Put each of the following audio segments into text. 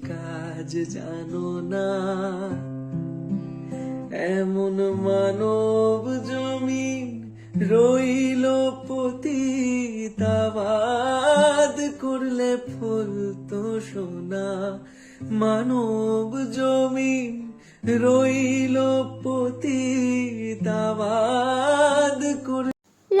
কৃষিকাজ জানো না। এমন মানব জমিন রইল পতিতাবাদ করলে ফুল তো সোনা। মানব জমিন রইল পতিতাবাদ করলে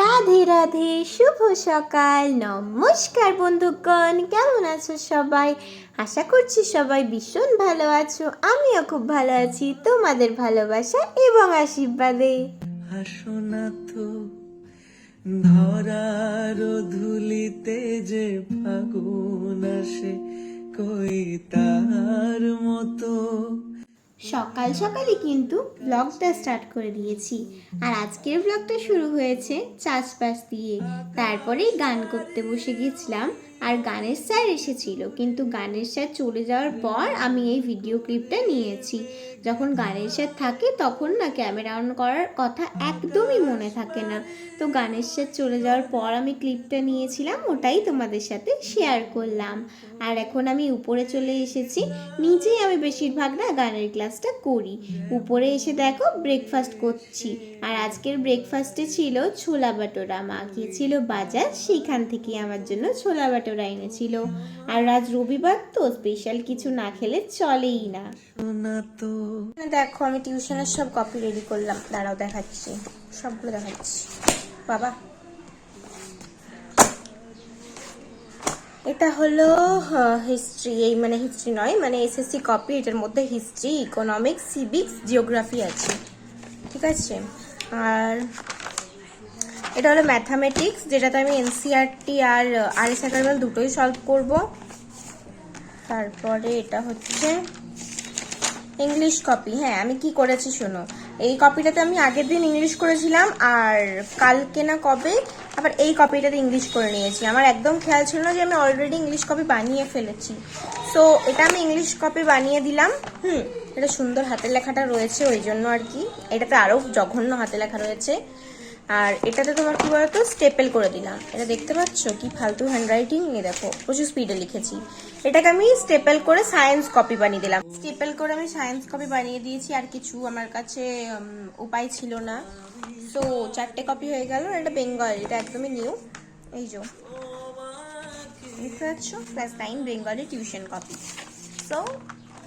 রাধে রাধে, শুভ সকাল। নমস্কার বন্ধুগণ, কেমন আছো সবাই? আশা করছি সবাই ভীষণ ভালো আছো। আমিও খুব ভালো আছি, তোমাদের ভালোবাসা এবং আশীর্বাদে। হাসোনা তো, ধরার ধুলিতে যে ফাগুন আসে, কই তার মতো? সকাল সকালই কিন্তু ব্লগটা স্টার্ট করে দিয়েছি। আর আজকের ব্লগটা শুরু হয়েছে চাষবাস দিয়ে। তারপরেই গান করতে বসে গেছিলাম আর গানের স্যার এসেছিল। কিন্তু গানের স্যার চলে যাওয়ার পর আমি এই ভিডিও ক্লিপটা নিয়েছি। যখন গানের স্যার থাকে, তখন না ক্যামেরা অন করার কথা একদমই মনে থাকে না। তো গানের স্যার চলে যাওয়ার পর আমি ক্লিপটা নিয়েছিলাম, ওটাই তোমাদের সাথে শেয়ার করলাম। আর এখন আমি উপরে চলে এসেছি, নিজেই আমি বেশিরভাগ না গানের ক্লাসটা করি। উপরে এসে দেখো ব্রেকফাস্ট করছি। আর আজকের ব্রেকফাস্টে ছিল ছোলা বাটোরা, মা গিয়েছিল বাজার, সেইখান থেকে আমার জন্য ছোলা বাটোরা এনেছিল। আর আজ রবিবার তো স্পেশাল কিছু না খেলে চলেই না। তো দেখো, আমি টিউশনের সব কপি রেডি করলাম। দাঁড়াও, দেখাচ্ছি। সবগুলো দেখাচ্ছি। বাবা। এটা হলো হিস্ট্রি এই মানে হিস্ট্রি নয় মানে এসএসসি কপি এটার মধ্যে হিস্ট্রি ইকোনমিক্স সিভিক্স জিওগ্রাফি আছে। ঠিক আছে? আর এটা হলো ম্যাথামেটিক্স যেটাতে আমি এনসিআরটি আর আর এস দুটোই সলভ করব। তারপরে এটা হচ্ছে ইংলিশ কপি হ্যাঁ আমি কি করেছি শোনো? এই কপিটাতে আমি আগের দিন ইংলিশ করেছিলাম আর কালকে না কবে আবার এই কপিটাতে ইংলিশ করে নিয়েছি। আমার একদম খেয়াল ছিল না যে আমি অলরেডি ইংলিশ কপি বানিয়ে ফেলেছি। সো এটা আমি ইংলিশ কপি বানিয়ে দিলাম। হুম, এটা সুন্দর হাতের লেখাটা রয়েছে ওই জন্য আর কি। এটাতে আরও জঘন্য হাতে লেখা রয়েছে। আর এটাতে তোমার কি বলতো? স্টেপেল করে দিলাম। এটা দেখতে পাচ্ছ? কি ফালতু হ্যান্ডরাইটিং এ দেখো, প্রচুর স্পিডে লিখেছি। এটাকে আমি স্টেপেল করে সায়েন্স কপি বানিয়ে দিলাম। স্টেপেল করে আমি সায়েন্স কপি বানিয়ে দিয়েছি, আর কিছু আমার কাছে উপায় ছিল না। সো চারটে কপি হয়ে গেল এটা বেঙ্গল এটা একদমই নিউ এই যে, দেখতে পাচ্ছ? Class nine Bengali tuition copy so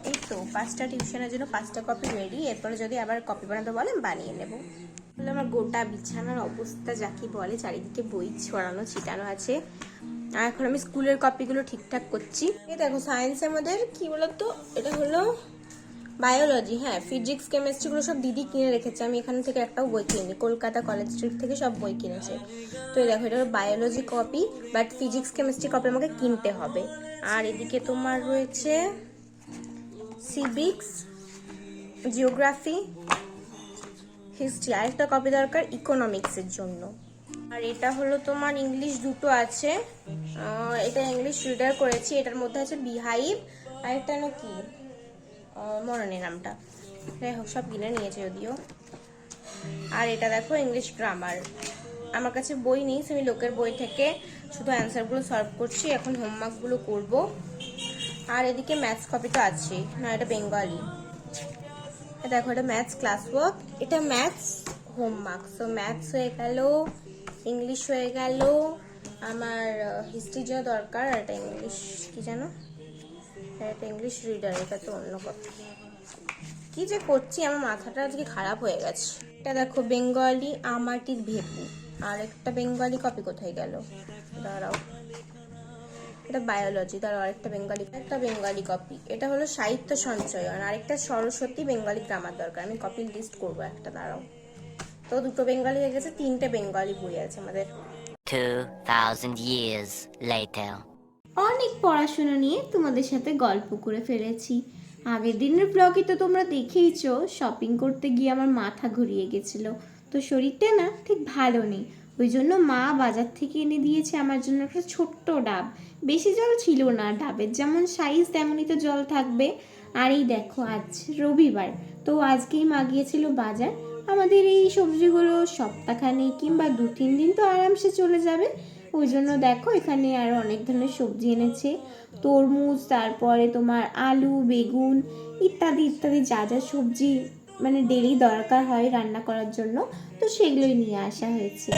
এই তো, পাঁচটা টিউশনের জন্য পাঁচটা কপি রেডি এরপরে যদি আবার কপি বানাতে বলেন, বানিয়ে নেব। আমার গোটা বিছানার অবস্থা যাকে বলে, চারিদিকে বই ছড়ানো ছিটানো আছে। আর এখন আমি স্কুলের কপিগুলো ঠিকঠাক করছি। এই দেখো সায়েন্স আমাদের কি বলতো? এটা হলো বায়োলজি হ্যাঁ ফিজিক্স কেমিস্ট্রিগুলো সব দিদি কিনে রেখেছে। আমি এখান থেকে একটাও বই কিনি কলকাতা কলেজ স্ট্রিট থেকে সব বই কিনেছে। তো এই দেখো, এটা হলো biology copy but physics chemistry copy আমাকে কিনতে হবে। আর এদিকে তোমার রয়েছে সিভিক্স জিওগ্রাফি হিস্ট্রি আরেকটা কপি দরকার ইকোনমিক্সের জন্য। আর এটা হলো তোমার ইংলিশ দুটো আছে। এটা ইংলিশ রিডার করেছি, এটার মধ্যে আছে বিহাইভ আর একটা না কি নেই নামটা। যাই হোক, সব কিনে নিয়েছে যদিও। আর এটা দেখো ইংলিশ গ্রামার আমার কাছে বই নেই আমি লোকের বই থেকে শুধু অ্যান্সারগুলো সলভ করছি, এখন হোমওয়ার্কগুলো করব। আর এদিকে ম্যাথস কপি তো আছে, না, এটা বেঙ্গলি এটা দেখো, এটা ম্যাথস ক্লাস ওয়ার্ক এটা ম্যাথস হোমওয়ার্ক সো ম্যাথস হয়ে গেল ইংলিশ হয়ে গেল। আমার হিস্ট্রি যা দরকার, আর ইংলিশ কি জানো? আর এটা ইংলিশ রিডার এটা তো অন্য কথা। কি যে করছি, আমার মাথাটা আজকে খারাপ হয়ে গেছে। এটা দেখো বেঙ্গলি আমাটির ভেপু আর একটা বেঙ্গলি কপি কোথায় গেল? দাঁড়াও। এটা বায়োলজি তার আরেকটা বেঙ্গলি একটা বেঙ্গলি কপি এটা হলো সাহিত্য সঞ্চয়ন, আরেকটা সরস্বতী বেঙ্গলি গ্রামার দরকার। আমি কপি লিস্ট করব একটা, দাঁড়াও। তো দুটো বেঙ্গলি হয়ে গেছে তিনটে বেঙ্গলি বই আছে আমাদের। 2,000 years later. অনেক পড়াশোনা নিয়ে তোমাদের সাথে গল্প করে ফেলেছি। আগের দিনের ব্লগে তো তোমরা দেখেইছো শপিং করতে গিয়ে আমার মাথা ঘুরিয়ে গেছিল। তো শরীরটা না ঠিক ভালো নেই ওই জন্য মা বাজার থেকে এনে দিয়েছে আমার জন্য একটা ছোট্ট ডাব। বেশি জল ছিল না ডাবের যেমন সাইজ তেমনই তো জল থাকবে। আর এই দেখো আজ রবিবার তো আজকেই মা গিয়েছিল বাজার। আমাদের এই সবজিগুলো সপ্তাহখানে কিংবা দু তিন দিন তো আরামসে চলে যাবে ওই জন্য দেখো এখানে আরও অনেক ধরনের সবজি এনেছে তরমুজ তারপরে তোমার আলু বেগুন ইত্যাদি ইত্যাদি যা যা সবজি মানে ডেলি দরকার হয় রান্না করার জন্য তো সেগুলোই নিয়ে আসা হয়েছে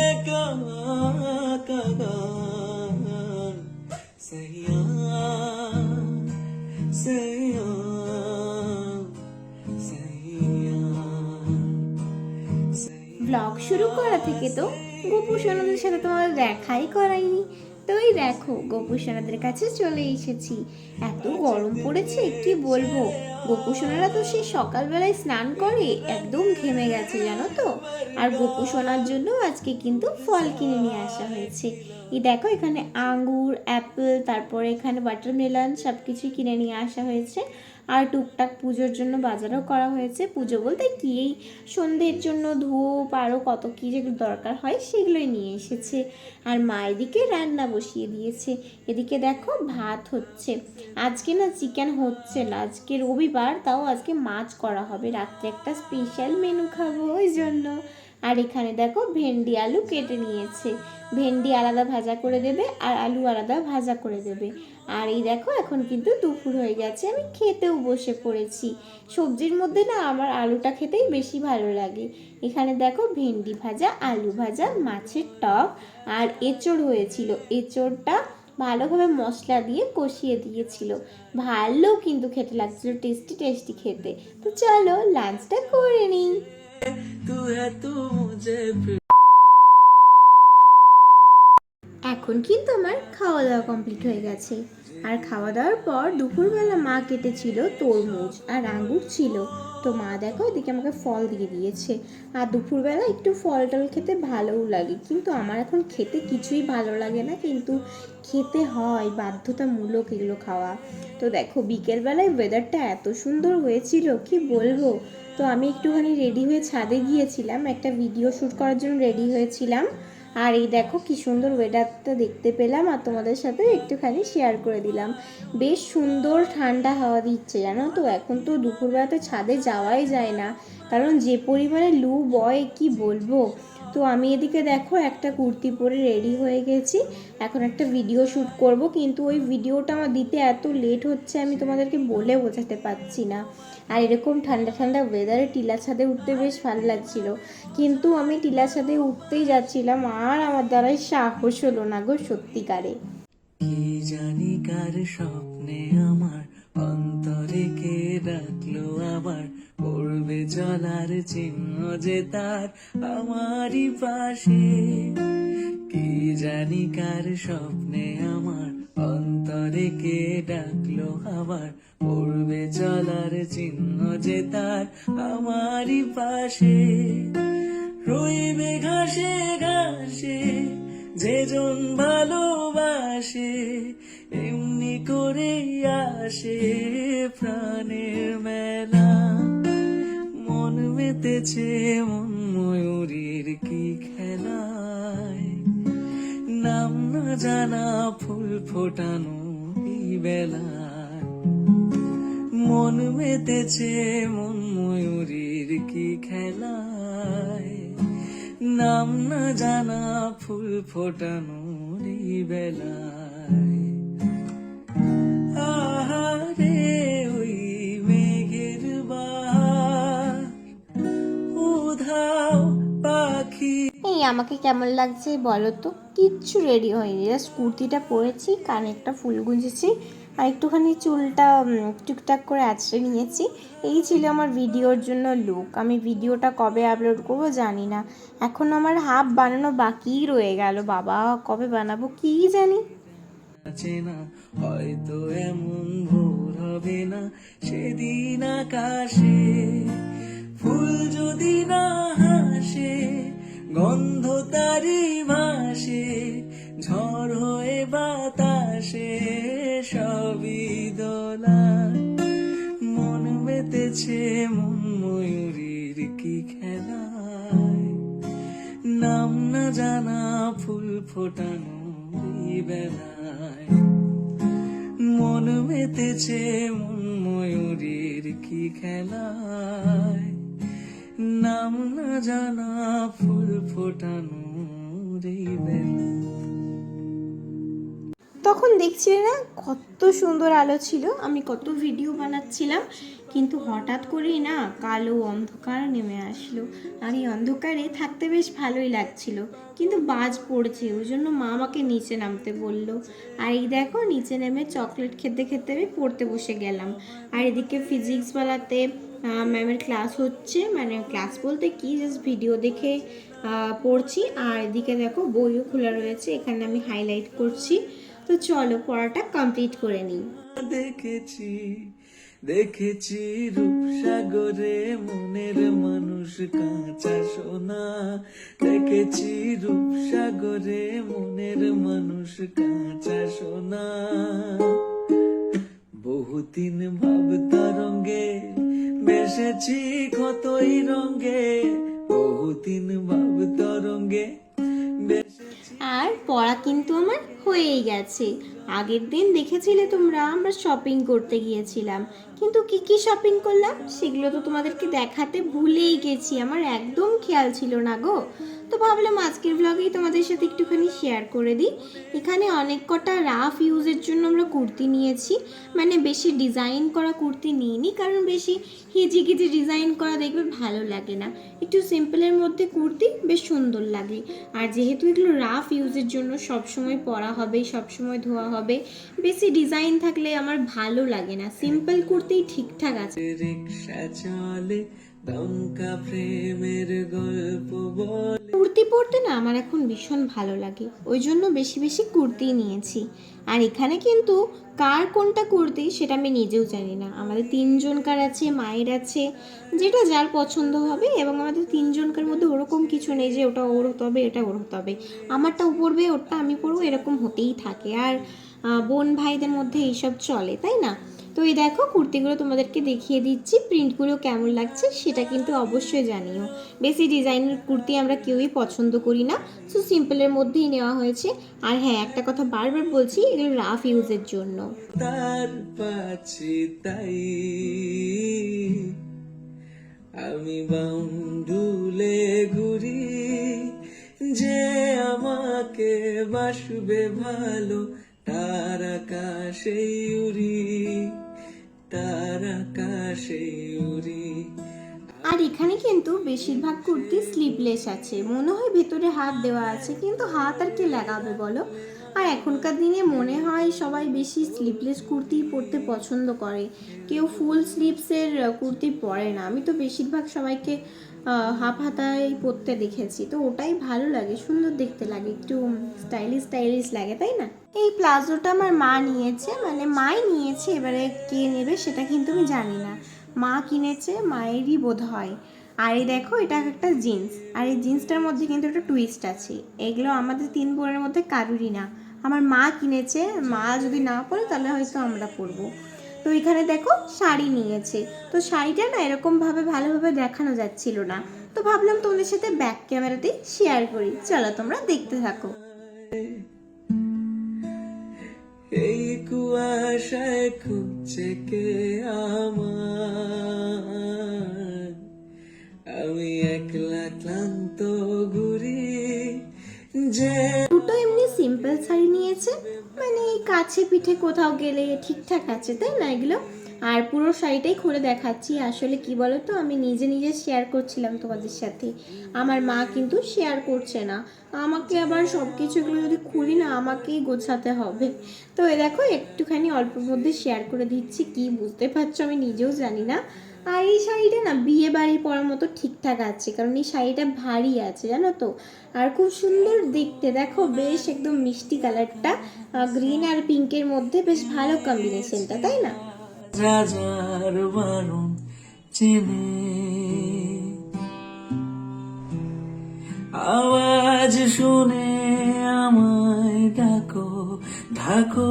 শুরু করা থেকে তো গোপু সোনাদের সাথে তোমার দেখাই করাইনি। তো এই দেখো, গোপু সোনাদের কাছে চলে এসেছি। এত গরম পড়েছে, কি বলব? গোপু সোনারা তো সেই সকালবেলায় স্নান করে একদম ঘেমে গেছে, জানো তো? আর গোপু সোনার জন্য আজকে কিন্তু ফল কিনে নিয়ে আসা হয়েছে। এই দেখো, এখানে আঙ্গুর, অ্যাপেল, তারপরে এখানে ওয়াটারমেলন সব কিছুই কিনে নিয়ে আসা হয়েছে। আর টুকটাক পুজোর জন্য বাজারও করা হয়েছে। পুজো বলতে কি, এই সন্ধ্যের জন্য ধূপ আরও কত কী যেগুলো দরকার হয় সেগুলোই নিয়ে এসেছে। আর মা এদিকে রান্না বসিয়ে দিয়েছে। এদিকে দেখো, ভাত হচ্ছে। আজকে না চিকেন হচ্ছে না, আজকে রবিবার। তাও আজকে মাছ করা হবে। রাত্রে একটা স্পেশাল মেনু খাব ওই জন্য। আর এখানে দেখো ভেন্ডি আলু কেটে নিয়েছে। ভেন্ডি আলাদা ভাজা করে দেবে আর আলু আলাদা ভাজা করে দেবে। আর এই দেখো এখন কিন্তু দুপুর হয়ে গেছে, আমি খেতেও বসে পড়েছি। সবজির মধ্যে না আমার আলুটা খেতেই বেশি ভালো লাগে। এখানে দেখো ভেন্ডি ভাজা, আলু ভাজা, মাছের টক আর এঁচড় হয়েছিল। এঁচড়টা ভালোভাবে মশলা দিয়ে কষিয়ে দিয়েছিল। ভালো কিন্তু খেতে লাগছিল টেস্টি টেস্টি খেতে। তো চলো লাঞ্চটা করে নিই। এখন কিন্তু আমার খাওয়া দাওয়া কমপ্লিট হয়ে গেছে। আর খাওয়া দাওয়ার পর দুপুরবেলা মা কেটেছিল তরমুজ আর আঙ্গুর ছিল। তো মা দেখো এদিকে আমাকে ফল দিয়ে দিয়েছে। আর দুপুরবেলা একটু ফল টল খেতে ভালোও লাগে। কিন্তু আমার এখন খেতে কিছুই ভালো লাগে না। কিন্তু খেতে হয়, বাধ্যতামূলক এগুলো খাওয়া। তো দেখো বিকেলবেলায় ওয়েদারটা এত সুন্দর হয়েছিল, কি বলব? তো আমি একটুখানি রেডি হয়ে ছাদে গিয়েছিলাম। একটা ভিডিও শ্যুট করার জন্য রেডি হয়েছিলাম। আর এই দেখো কি সুন্দর ওয়েদারটা দেখতে পেলাম আর তোমাদের সাথে একটুখানি শেয়ার করে দিলাম। বেশ সুন্দর ঠান্ডা হাওয়া দিচ্ছে, জানো তো? এখন তো দুপুরবেলাতে ছাদে যাওয়াই যায় না। কারণ যে পরিমাণে লু বয়, কি বলব? তো আমি এদিকে দেখো একটা কুর্তি পরে রেডি হয়ে গেছি। এখন একটা ভিডিও শ্যুট করব, কিন্তু ওই ভিডিওটা আমার দিতে এত লেট হচ্ছে আমি তোমাদেরকে বলে বোঝাতে পারছি না। আর এরকম ঠান্ডা ঠান্ডা ওয়েদারে টিলা ছাদে উঠতে বেশ ভালো লাগছিল। কিন্তু আমি টিলা ছাদে উঠতেই যাচ্ছিলাম আর আমার দ্বারাই সাহস হলো না গো সত্যিকারে। জানি কার স্বপ্নে আমার অন্তরে কে রাখল আবার? পড়বে চলার চিহ্ন যে তার আমারই পাশে। কি জানি কার স্বপ্নে আমার অন্তরে কে ডাকলো আবার। পড়বে চলার চিহ্ন যে তার আমারই পাশে। রইবে ঘাসে ঘাসে, যেজন ভালোবাসে, এমনি করে আসে প্রাণের মেলা। মন মেতেছে মন ময়ূরীর কি খেলায় নাম না জানা, ফুল ফোটানো এই বেলায়। মন মেতেছে, মন ময়ূরীর কি খেলায়? নাম না জানা, ফুল ফোটানো এই বেলায়। আমাকে কেমন লাগছে বলো তো? কিচ্ছু রেডি হয়নি। জাস্ট কুর্তিটা পরেছি কানে একটা ফুল গুঁজেছি, আর একটুখানি চুলটা টুকটাক করে আছড়ে নিয়েছি। এই ছিল আমার ভিডিওর জন্য লুক আমি ভিডিওটা কবে আপলোড করব জানি না। এখন আমার হাফ বানানো বাকিই রয়ে গেল। বাবা, কবে বানাবো কি জানি? হয়তো এমন ভোর হবে না। সেদিন আকাশে ফুল যদি না গন্ধ তারি ভাসে, ঝড় হয়ে বাতাসে, সবই দোলা। মন মেতেছে মন ময়ূরীর কি খেলায়? নাম না জানা ফুল ফোটানো বেলায়। মন মেতেছে মন ময়ূরীর কি খেলায়? নাম না জানা ফুল ফোটানো তখন দেখছিলে না কত সুন্দর আলো ছিল? আমি কত ভিডিও বানাচ্ছিলাম। কিন্তু হঠাৎ করেই না কালো অন্ধকার নেমে আসলো। আর এই অন্ধকারে থাকতে বেশ ভালোই লাগছিল। কিন্তু বাজ পড়ছে, ওই জন্য মা আমাকে নিচে নামতে বলল। আর এই দেখো, নিচে নেমে চকলেট খেতে খেতে আমি পড়তে বসে গেলাম। আর এদিকে ফিজিক্সওয়ালাতে ম্যামের ক্লাস হচ্ছে। মানে ক্লাস বলতে কি? জাস্ট ভিডিও দেখে পড়ছি। আর এদিকে দেখো, বইও খোলা রয়েছে। এখানে আমি হাইলাইট করছি। তো চলো, পড়াটা কমপ্লিট করে নিই। দেখেছি। দেখেছি রূপসাগরে মনের মানুষ কাঁচা সোনা। দেখেছি রূপসাগরে মনের মানুষ কাঁচা সোনা। বহুদিন ভাব তরঙ্গে বেসেছি কতই রঙ্গে বহুদিন ভাব তরঙ্গে আর পড়া কিন্তু আমার হয়েই গেছে। আগের দিন দেখেছিলে তোমরা, আমরা শপিং করতে গিয়েছিলাম। কিন্তু কি কি শপিং করলাম? সেগুলো তো তোমাদেরকে দেখাতে ভুলেই গেছি। আমার একদম খেয়াল ছিল না গো। তো ভাবলাম আজকের ব্লগেই তোমাদের সাথে একটুখানি শেয়ার করে দিই। এখানে অনেক কটা রাফ ইউজের জন্য আমরা কুর্তি নিয়েছি। মানে বেশি ডিজাইন করা কুর্তি নিইনি, কারণ বেশি হিজি গিজি ডিজাইন করা দেখবে ভালো লাগে না। একটু সিম্পলের মধ্যে কুর্তি বেশ সুন্দর লাগে। আর যেহেতু এগুলো রাফ ইউজের জন্য সব সময় পরা হবে, সবসময় ধোয়া হবে। বেশি ডিজাইন থাকলে আমার ভালো লাগে না। সিম্পল কুর্তি ঠিকঠাক আছে। রিক্সা চলে, দমকা প্রেমের গল্প বলে কুর্তি পরতে না আমার এখন ভীষণ ভালো লাগে। ওই জন্য বেশি বেশি কুর্তি নিয়েছি। আর এখানে কিন্তু কার কোনটা কুর্তি সেটা আমি নিজেও জানি না। আমাদের তিনজনকার আছে, মায়ের আছে, যেটা যার পছন্দ হবে এবং আমাদের তিনজনকার মধ্যে ওরকম কিছু নেই যে ওটা ওর হতে হবে এটা ওর হতে হবে আমারটা ও পরবে ওরটা আমি পরবো, এরকম হতেই থাকে। আর বোন ভাইদের মধ্যে এইসব চলে, তাই না? তো এই দেখো, কুর্তিগুলো তোমাদেরকে দেখিয়ে দিচ্ছি প্রিন্টগুলো কেমন লাগছে সেটা কিন্তু অবশ্যই জানিও। বেশি ডিজাইনের কুর্তি আমরা কেউই পছন্দ করি না সো সিম্পলের মধ্যেই নেওয়া হয়েছে। আর হ্যাঁ একটা কথা বারবার বলছি, এগুলো রাফ ইউজের জন্য। তার তাই আমি বাউন্ডুলে ঘুরি, যে আমাকে বাসবে ভালো, তার আকাশে উড়ি। আকাশে উড়ি। আর এখানে কিন্তু বেশিরভাগ কুর্তি স্লিভলেস আছে। মনে হয় ভেতরে হাত দেওয়া আছে, কিন্তু হাত আর কি লাগাবে বলো? আর এখনকার দিনে মনে হয় সবাই বেশি স্লিভলেস কুর্তি পরতে পছন্দ করে। কেউ ফুল স্লিভসের কুর্তি পরে না। আমি তো বেশিরভাগ সবাইকে হাফ হাতায় পরতে দেখেছি। তো ওটাই ভালো লাগে, সুন্দর দেখতে লাগে, একটু স্টাইলিশ স্টাইলিশ লাগে, তাই না? এই প্লাজোটা আমার মা নিয়েছে মানে মাই নিয়েছে, এবারে কে নেবে সেটা কিন্তু আমি জানি না। মা কিনেছে, মায়েরই বোধ হয় আর এই দেখো, এটা একটা জিন্স আর এই জিন্সটার মধ্যে কিন্তু একটা টুইস্ট আছে। এগুলো আমাদের তিন বোনের মধ্যে কারুরই না। আমার মা কিনেছে, মা যদি না পরে তাহলে হয়তো আমরা পরবো। তো এখানে দেখো শাড়ি নিয়েছে। তো শাড়িটা না এরকমভাবে ভালোভাবে দেখানো যাচ্ছিল না। তো ভাবলাম তোমাদের সাথে ব্যাক ক্যামেরাতেই শেয়ার করি। চলো তোমরা দেখতে থাকো। এই কুয়াশায় খুঁজছে কে আমার? আমি একলা ক্লান্ত ঘুরি দুটো এমনি সিম্পল শাড়ি নিয়েছে। মানে কাছে পিঠে কোথাও গেলে ঠিকঠাক আছে, তাই না এগুলো? আর পুরো শাড়িটাই খুলে দেখাচ্ছি। আসলে কি বলো তো আমি নিজে নিজে শেয়ার করছিলাম তোমাদের সাথে। আমার মা কিন্তু শেয়ার করছে না। আমাকে আবার সব কিছু এগুলো যদি খুলি না, আমাকেই গোছাতে হবে। তো এ দেখো, একটুখানি অল্পের মধ্যে শেয়ার করে দিচ্ছি। কি বুঝতে পারছ আমি নিজেও জানি না। আর এই শাড়িটা না বিয়ে বাড়ি পরার মতো ঠিকঠাক আছে, কারণ এই শাড়িটা ভারী আছে, জানো তো? আর খুব সুন্দর দেখতে, দেখো বেশ একদম মিষ্টি কালারটা গ্রিন আর পিঙ্কের মধ্যে বেশ ভালো কম্বিনেশনটা তাই না? চেনে। আওয়াজ শুনে আমায় ডাকো, ঢাকো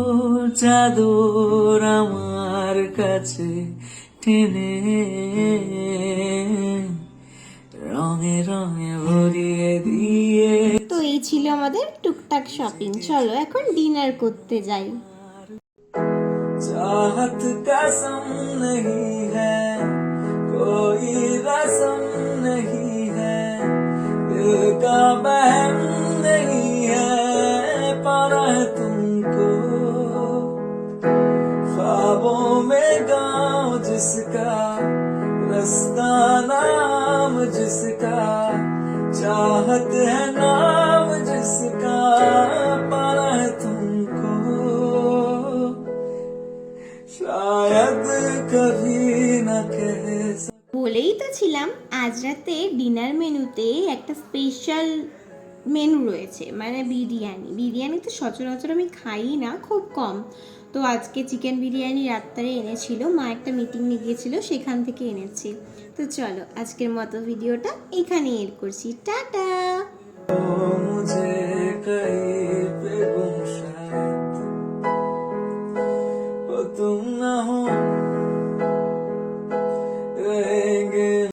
চাদর আমার কাছে। টেনে রঙে রঙে ভরিয়ে দিয়ে তো এই ছিল আমাদের টুকটাক শপিং চলো এখন ডিনার করতে যাই चाहत का सम नहीं है कोई रसम नहीं है दिल का बहम नहीं है पाना है तुमको ख्वाबों में गाँव जिसका रास्ता नाम जिसका चाहत है नाम जिसका पाना है तुमको शायद कभी न कह বলেই তো ছিলাম আজ রাতে ডিনার মেনুতে একটা স্পেশাল মেনু রয়েছে মানে বিরিয়ানি বিরিয়ানি তো সচরাচর আমি খাই না খুব কম তো আজকে চিকেন বিরিয়ানি রাত্রে এনেছিল। মা একটা মিটিংয়ে গিয়েছিল, সেখান থেকে এনেছি। তো চলো, আজকের মতো ভিডিওটা এখানে এড করছি। টাটা!